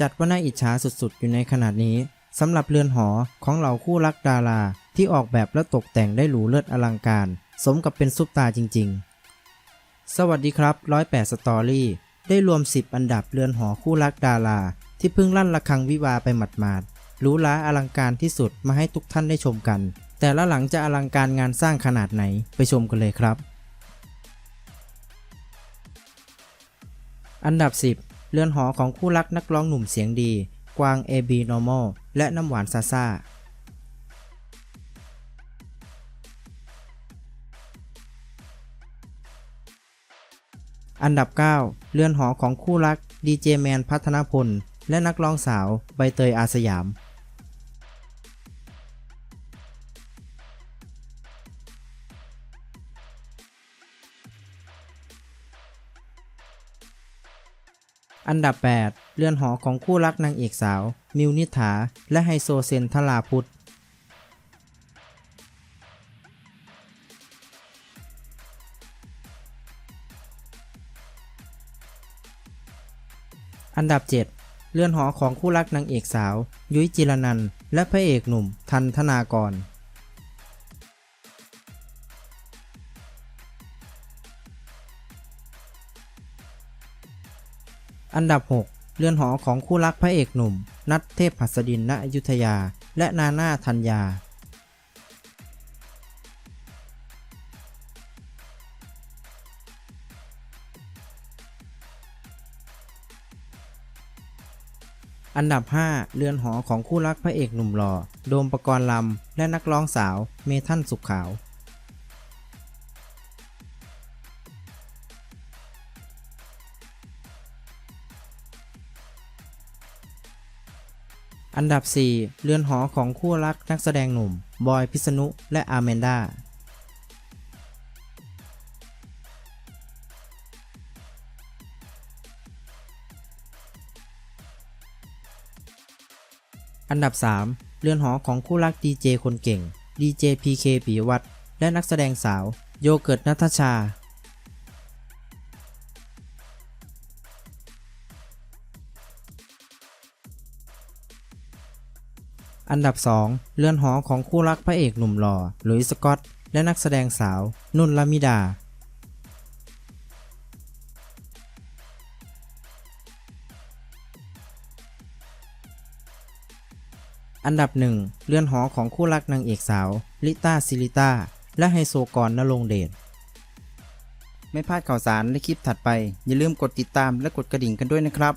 จัดว่าน่าอิจฉาสุดๆ อยู่ในขนาดนี้สำหรับเรือนหอของเหล่าคู่รักดารา ที่ออกแบบและตกแต่งได้หรูเลิศอลังการ สมกับเป็นซุปตาจริง ๆ สวัสดีครับร้อยแปดสตอรี่ ได้รวม 10 อันดับเรือนหอคู่รักดารา ที่เพิ่งลั่นระฆังวิวาไปหมาดๆหรูหราอลังการที่สุดมาให้ทุกท่านได้ชมกัน แต่ละหลังจะอลังการงานสร้างขนาดไหนไปชมกันเลยครับ อันดับ 10 เรือนหอของคู่รักนักร้องหนุ่มเสียงดี กวาง AB Normal และน้ำหวานซาซาอันดับ 9 เรือนหอของคู่รักดีเจแมนพัฒนพล และนักร้องสาวใบเตยอาสยาม อันดับ 8 เรือนหอของคู่รักนางเอกสาว มิวนิษฐาและไฮโซเซนทลาพุทธอันดับ 7 เรือนหอของคู่รักนางเอกสาว ยุ้ยจิรนัน และพระเอกหนุ่ม ทันธนากร อันดับ 6 เรือนหอของคู่รักพระเอกหนุ่ม นัทเทพหัสดินณอยุธยา และนาน่าธัญญาอันดับ 5 เรือนหอของคู่รักพระเอกหนุ่มหล่อ โดมปกรณ์ลำ และนักร้องสาว เมทันสุขขาว อันดับ 4 เรือนหอของคู่รักนักแสดงหนุ่ม บอยพิษณุและอาร์เมนดาอันดับ 3 เรือนหอของคู่รักดีเจคนเก่งดีเจพีเคปิยวัฒน์และนักแสดงสาว โยเกิร์ตนัทชา อันดับ 2เรือนหอของคู่รักพระเอกหนุ่มหล่อหลุยส์สกอต และนักแสดงสาว นุ่นละมิดา อันดับ 1เรือนหอของคู่รักนางเอกสาว ลิต้าซิลิต้า และไฮโซกรนรงเดชไม่พลาดข่าวสารและคลิปถัดไป อย่าลืมกดติดตามและกดกระดิ่งกันด้วยนะครับ